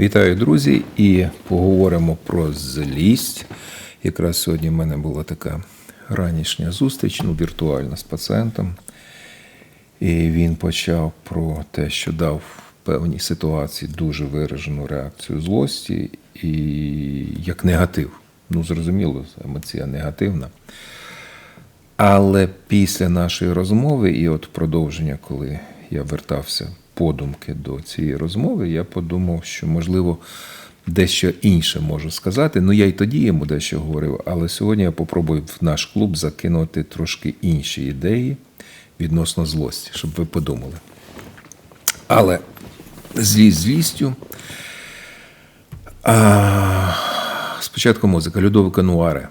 Вітаю, друзі, і поговоримо про злість. Якраз сьогодні в мене була така ранішня зустріч, ну, віртуальна з пацієнтом. І він почав про те, що дав в певній ситуації дуже виражену реакцію злості і як негатив. Ну, зрозуміло, емоція негативна. Але після нашої розмови, і от продовження, коли я вертався подумки до цієї розмови, я подумав, що можливо дещо інше можу сказати. Ну я й тоді йому дещо говорив, але сьогодні я попробую в наш клуб закинути трошки інші ідеї відносно злості, щоб ви подумали. Але злість злістю. А, спочатку музика Людовика Нуаре.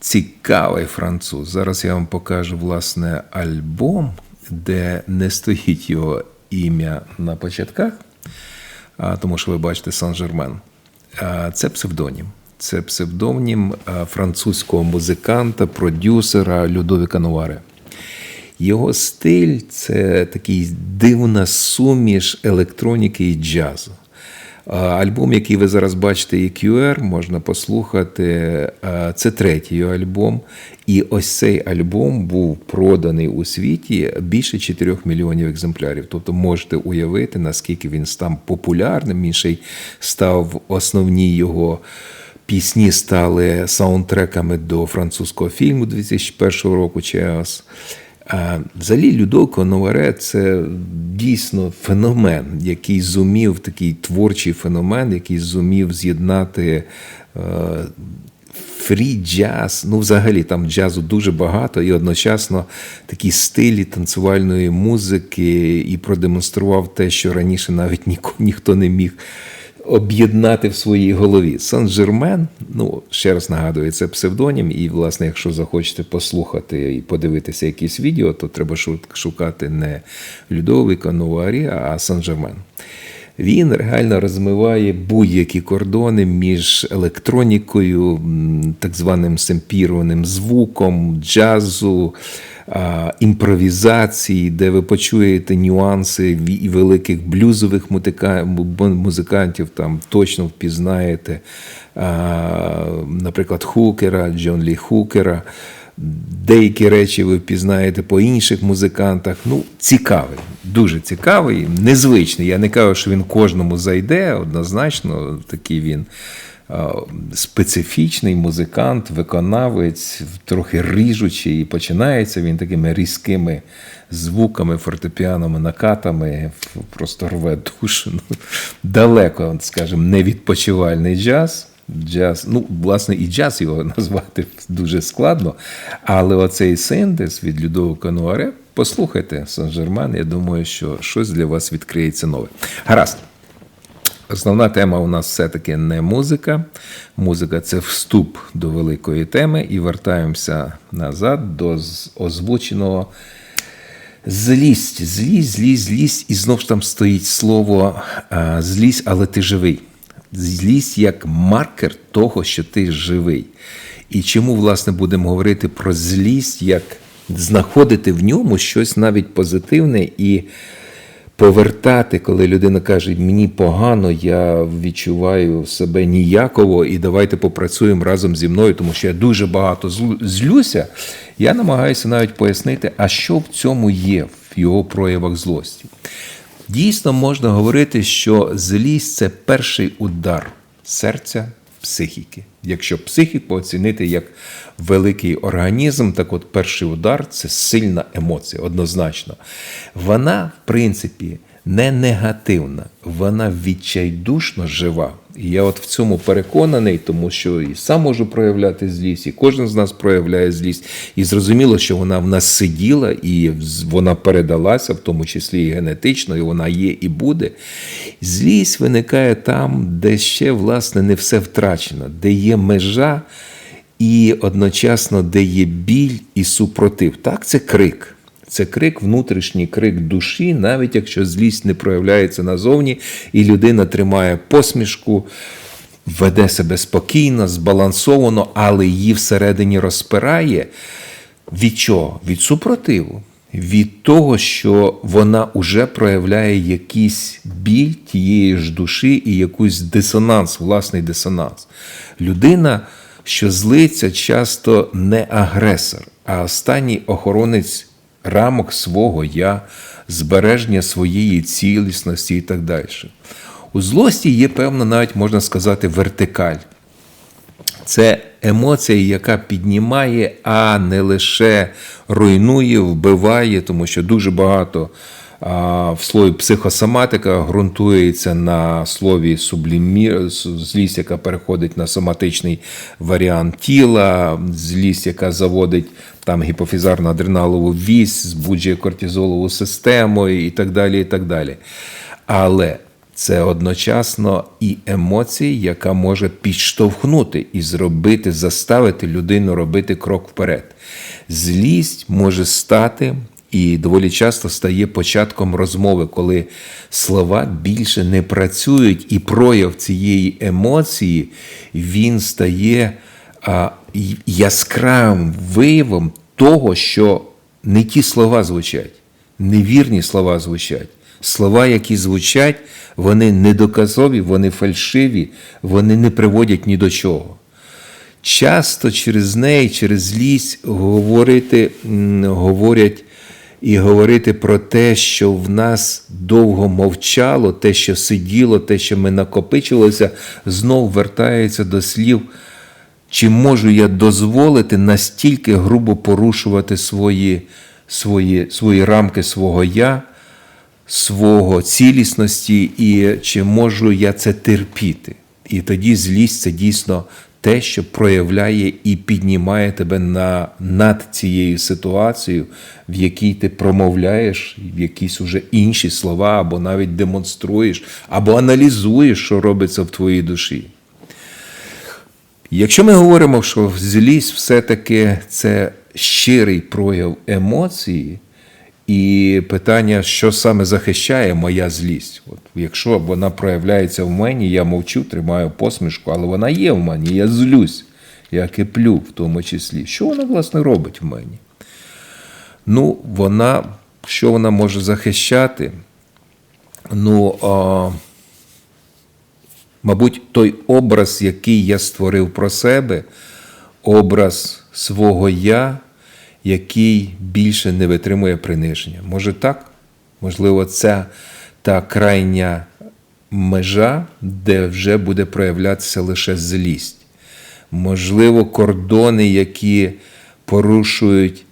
Цікавий француз. Зараз я вам покажу власне альбом, де не стоїть його ім'я на початках, тому що ви бачите Сан-Жермен. Це псевдонім. Це псевдонім французького музиканта, продюсера Людовіка Нуаре. Його стиль це такий дивна суміш електроніки і джазу. Альбом, який ви зараз бачите, EQR, можна послухати. Це третій його альбом. І ось цей альбом був проданий у світі більше 4 мільйонів екземплярів. Тобто можете уявити, наскільки він став популярним. Він став основні його. Пісні стали саундтреками до французького фільму 2001 року Чеас. А взагалі Людовко Новаре це дійсно феномен, який зумів такий творчий феномен, який зумів з'єднати е, фрі джаз. Ну, взагалі, там джазу дуже багато, і одночасно такі стилі танцювальної музики, і продемонстрував те, що раніше навіть ніхто не міг об'єднати в своїй голові. Сан-Жермен, ну, ще раз нагадую, це псевдонім, і, власне, якщо захочете послухати і подивитися якісь відео, то треба шукати не Людовика Нуарі, а Сан-Жермен. Він реально розмиває будь-які кордони між електронікою, так званим семпірованим звуком, джазу, імпровізації, де ви почуєте нюанси великих блюзових музикантів, там точно впізнаєте, наприклад, Хукера, Джон Лі Хукера. Деякі речі ви впізнаєте по інших музикантах. Ну, цікавий, дуже цікавий, незвичний. Я не кажу, що він кожному зайде, однозначно, такий він специфічний музикант, виконавець, трохи ріжучий, і починається він такими різкими звуками, фортепіанами, накатами, просто рве душу. Ну, далеко, скажімо, невідпочивальний джаз. Джаз, ну, власне, і джаз його назвати дуже складно. Але оцей синтез від Людовика Нуаре, послухайте Сан-Жерман, я думаю, що щось для вас відкриється нове. Гаразд. Основна тема у нас все-таки не музика. Музика це вступ до великої теми, і вертаємося назад до озвученого злість, злість, злість, злість. І знову ж там стоїть слово злість, але ти живий. Злість як маркер того, що ти живий. І чому, власне, будемо говорити про злість, як знаходити в ньому щось навіть позитивне і повертати, коли людина каже, мені погано, я відчуваю себе ніяково, і давайте попрацюємо разом зі мною, тому що я дуже багато злюся. Я намагаюся навіть пояснити, а що в цьому є в його проявах злості. Дійсно, можна говорити, що злість це перший удар серця психіки. Якщо психіку оцінити як великий організм, так от перший удар це сильна емоція, однозначно. Вона, в принципі, не негативна, вона відчайдушно жива. І я от в цьому переконаний, тому що і сам можу проявляти злість, і кожен з нас проявляє злість. І зрозуміло, що вона в нас сиділа, і вона передалася, в тому числі і генетично, і вона є і буде. Злість виникає там, де ще, власне, не все втрачено, де є межа, і одночасно, де є біль і супротив. Так, це крик. Це крик, внутрішній крик душі, навіть якщо злість не проявляється назовні, і людина тримає посмішку, веде себе спокійно, збалансовано, але її всередині розпирає. Від чого? Від супротиву. Від того, що вона вже проявляє якийсь біль тієї ж душі і якийсь дисонанс, власний дисонанс. Людина, що злиться, часто не агресор, а останній охоронець рамок свого я, збереження своєї цілісності і так далі. У злості є певна, навіть можна сказати, вертикаль. Це емоція, яка піднімає, а не лише руйнує, вбиває, тому що дуже багато в слові психосоматика ґрунтується на слові сублімі... злість, яка переходить на соматичний варіант тіла, злість, яка заводить там гіпофізарну адреналову вісь, збуджує кортизолову систему і так далі. і так далі. Але це одночасно і емоція, яка може підштовхнути і зробити, заставити людину робити крок вперед. Злість може стати і доволі часто стає початком розмови, коли слова більше не працюють, і прояв цієї емоції він стає а, яскравим виявом того, що не ті слова звучать, невірні слова звучать. Слова, які звучать, вони недоказові, вони фальшиві, вони не приводять ні до чого. Часто через неї, через злість говорити, говорять і говорити про те, що в нас довго мовчало, те, що сиділо, те, що ми накопичилося, знов вертається до слів. Чи можу я дозволити настільки грубо порушувати свої, свої, свої рамки свого я, свого цілісності, і чи можу я це терпіти? І тоді злість це дійсно те, що проявляє і піднімає тебе на, над цією ситуацією, в якій ти промовляєш якісь уже інші слова, або навіть демонструєш, або аналізуєш, що робиться в твоїй душі. Якщо ми говоримо, що злість все-таки це щирий прояв емоції, і питання, що саме захищає моя злість. От, якщо вона проявляється в мені, я мовчу, тримаю посмішку, але вона є в мені, я злюсь, я киплю в тому числі. Що вона, власне, робить в мені? Ну, вона, що вона може захищати? Ну, а, мабуть, той образ, який я створив про себе, образ свого я, який більше не витримує приниження. Може так? Можливо, це та крайня межа, де вже буде проявлятися лише злість. Можливо, кордони, які порушують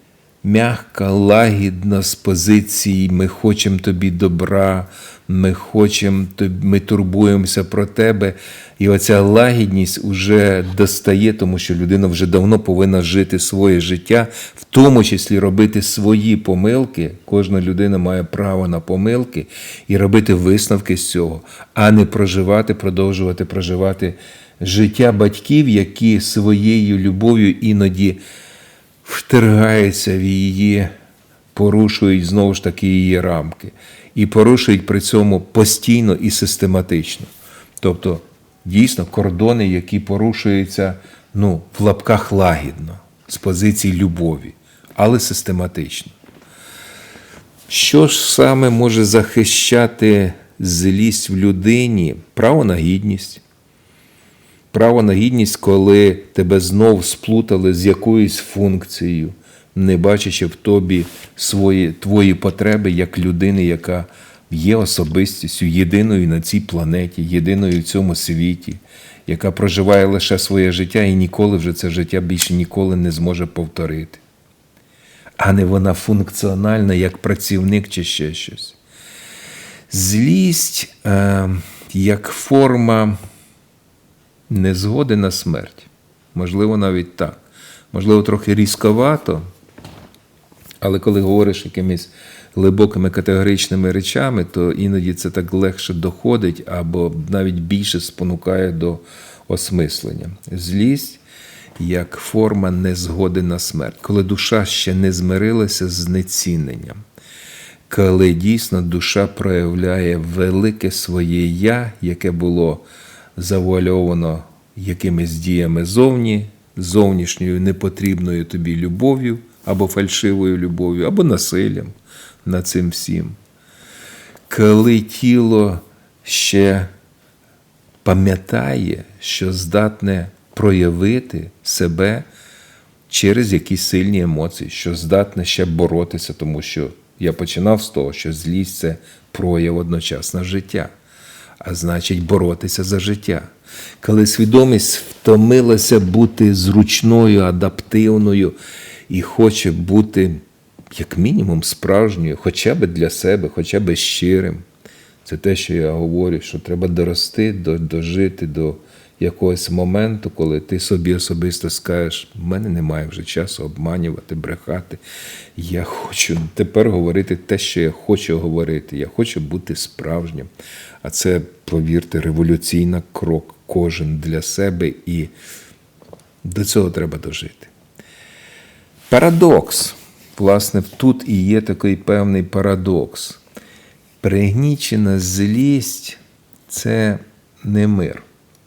м'яко, лагідно з позиції ми хочемо тобі добра, ми хочемо, ми турбуємося про тебе. І оця лагідність вже достає, тому що людина вже давно повинна жити своє життя, в тому числі робити свої помилки. Кожна людина має право на помилки і робити висновки з цього, а не проживати, продовжувати проживати життя батьків, які своєю любов'ю іноді втиргаються в її, порушують знову ж таки її рамки. І порушують при цьому постійно і систематично. Тобто, дійсно, кордони, які порушуються ну, в лапках лагідно, з позиції любові, але систематично. Що ж саме може захищати злість в людині? Право на гідність. Право на гідність, коли тебе знов сплутали з якоюсь функцією, не бачачи в тобі свої, твої потреби як людини, яка є особистістю, єдиною на цій планеті, єдиною в цьому світі, яка проживає лише своє життя і ніколи вже це життя більше ніколи не зможе повторити. А не вона функціональна як працівник чи ще щось. Злість е, як форма незгоди на смерть. Можливо, навіть так. Можливо, трохи різковато, але коли говориш якимись глибокими категоричними речами, то іноді це так легше доходить або навіть більше спонукає до осмислення. Злість як форма незгоди на смерть, коли душа ще не змирилася з знеціненням, коли дійсно душа проявляє велике своє я, яке було завуальовано якимись діями зовні, зовнішньою непотрібною тобі любов'ю або фальшивою любов'ю, або насиллям над цим всім. Коли тіло ще пам'ятає, що здатне проявити себе через якісь сильні емоції, що здатне ще боротися, тому що я починав з того, що злість це прояв одночасно життя, а значить, боротися за життя. Коли свідомість втомилася бути зручною, адаптивною і хоче бути, як мінімум, справжньою, хоча б для себе, хоча б щирим. Це те, що я говорю, що треба дорости, до- дожити до якогось моменту, коли ти собі особисто скажеш, в мене немає вже часу обманювати, брехати. Я хочу тепер говорити те, що я хочу говорити. Я хочу бути справжнім. А це, повірте, революційний крок кожен для себе, і до цього треба дожити. Парадокс. Власне, тут і є такий певний парадокс. Пригнічена злість це не мир.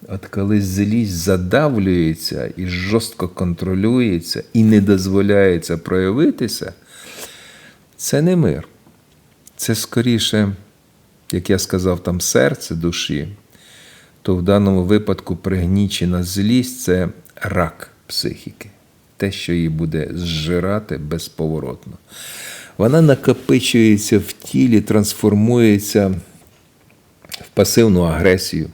От коли злість задавлюється і жорстко контролюється і не дозволяється проявитися, це не мир. Це скоріше, як я сказав, там серце душі, то в даному випадку пригнічена злість це рак психіки, те, що її буде зжирати безповоротно. Вона накопичується в тілі, трансформується в пасивну агресію,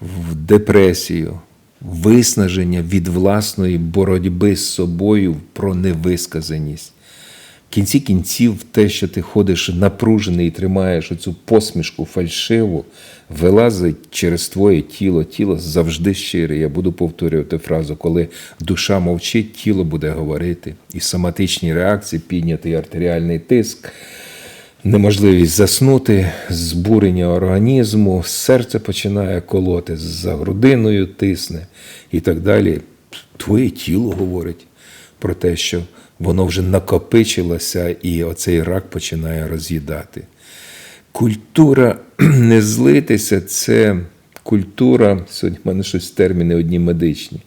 в депресію, виснаження від власної боротьби з собою про невисказаність. Кінці кінців те, що ти ходиш напружений і тримаєш оцю посмішку фальшиву, вилазить через твоє тіло. Тіло завжди щире. Я буду повторювати фразу, коли душа мовчить, тіло буде говорити. І соматичні реакції, піднятий артеріальний тиск, неможливість заснути, збурення організму, серце починає колоти, за грудиною тисне і так далі. Твоє тіло говорить про те, що воно вже накопичилося, і оцей рак починає роз'їдати. Культура не злитися це культура, сьогодні в мене щось терміни одні медичні.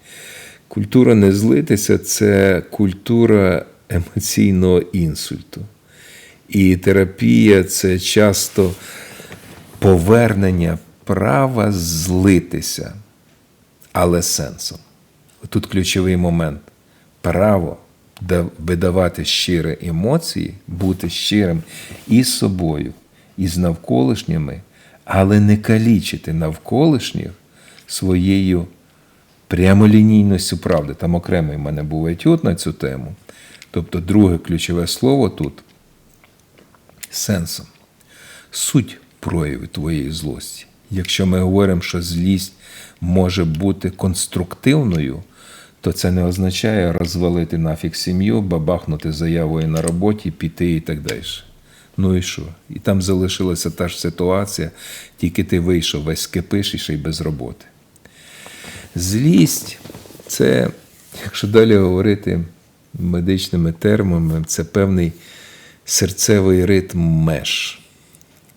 Культура не злитися це культура емоційного інсульту. І терапія це часто повернення права злитися, але сенсом. Тут ключовий момент. Право видавати щирі емоції, бути щирим і з собою, і з навколишніми, але не калічити навколишніх своєю прямолінійністю правди. Там окремий в мене був етюд на цю тему. Тобто, друге ключове слово тут сенсом. Суть прояву твоєї злості. Якщо ми говоримо, що злість може бути конструктивною, то це не означає розвалити нафіг сім'ю, бабахнути заявою на роботі, піти і так далі. Ну і що? І там залишилася та ж ситуація, тільки ти вийшов весь кипиш без роботи. Злість це, якщо далі говорити медичними термами, це певний серцевий ритм меж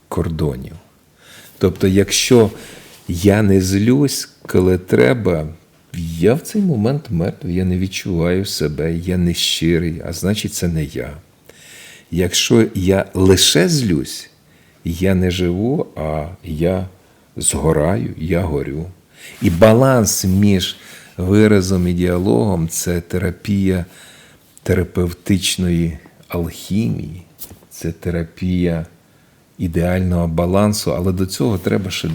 кордонів. Тобто, якщо я не злюсь, коли треба, я в цей момент мертвий, я не відчуваю себе, я не щирий, а значить, це не я. Якщо я лише злюсь, я не живу, а я згораю, я горю. І баланс між виразом і діалогом це терапія терапевтичної алхімії, це терапія ідеального балансу, але до цього треба ще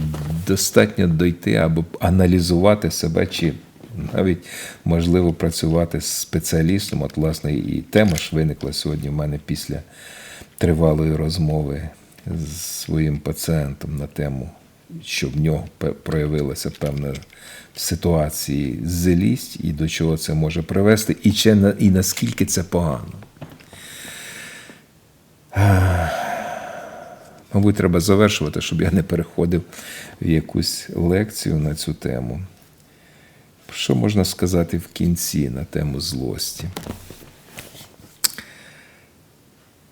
достатньо дойти або аналізувати себе, чи навіть можливо працювати з спеціалістом. От, власне, і тема ж виникла сьогодні в мене після тривалої розмови з своїм пацієнтом на тему, що в нього проявилася певна в ситуації злість і до чого це може привести, і, чи, і наскільки це погано. Мабуть, треба завершувати, щоб я не переходив в якусь лекцію на цю тему. Що можна сказати в кінці на тему злості?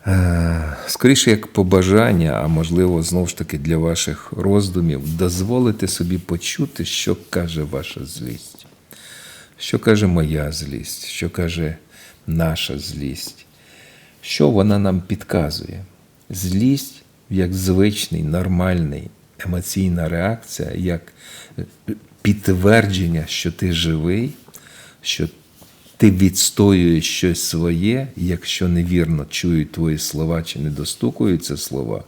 Е, Скоріше, як побажання, а можливо, знову ж таки для ваших роздумів, дозволити собі почути, що каже ваша злість, що каже моя злість, що каже наша злість, що вона нам підказує. Злість як звичний, нормальний емоційна реакція, як підтвердження, що ти живий, що ти відстоюєш щось своє, якщо невірно чують твої слова чи не достукуються слова,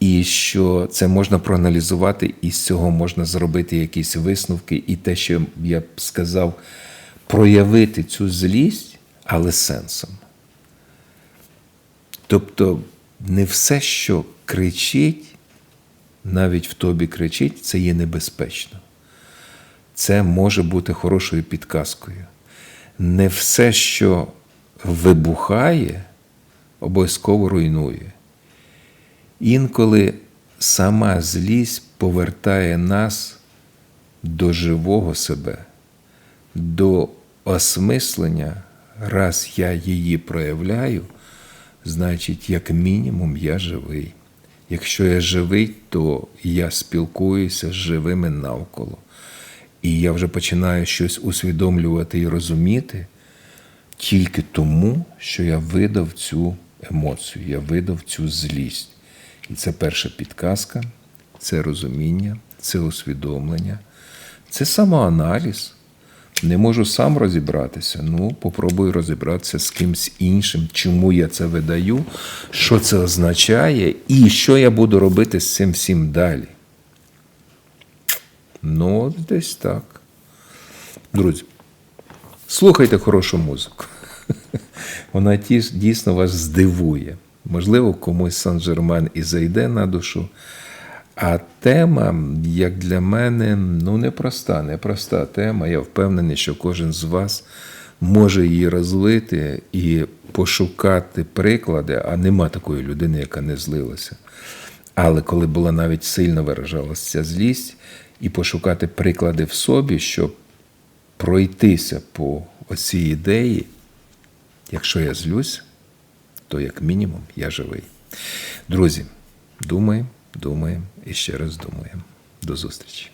і що це можна проаналізувати, і з цього можна зробити якісь висновки, і те, що я б сказав, проявити цю злість, але сенсом. Тобто не все, що кричить, навіть в тобі кричить, це є небезпечно. Це може бути хорошою підказкою. Не все, що вибухає, обов'язково руйнує. Інколи сама злість повертає нас до живого себе, до осмислення, раз я її проявляю, значить, як мінімум, я живий. Якщо я живий, то я спілкуюся з живими навколо. І я вже починаю щось усвідомлювати і розуміти тільки тому, що я видав цю емоцію, я видав цю злість. І це перша підказка, це розуміння, це усвідомлення, це самоаналіз. Не можу сам розібратися. Ну, попробую розібратися з кимсь іншим, чому я це видаю, що це означає, і що я буду робити з цим всім далі. Ну, десь так. Друзі, слухайте хорошу музику. Вона дійсно вас здивує. Можливо, комусь Сан-Жермен і зайде на душу. А тема, як для мене, ну непроста, непроста тема. Я впевнений, що кожен з вас може її розвити і пошукати приклади, а нема такої людини, яка не злилася. Але коли була навіть сильно виражалася ця злість, і пошукати приклади в собі, щоб пройтися по оцій ідеї, якщо я злюсь, то як мінімум я живий. Друзі, думаємо, думаємо і ще раз думаємо. До зустрічі.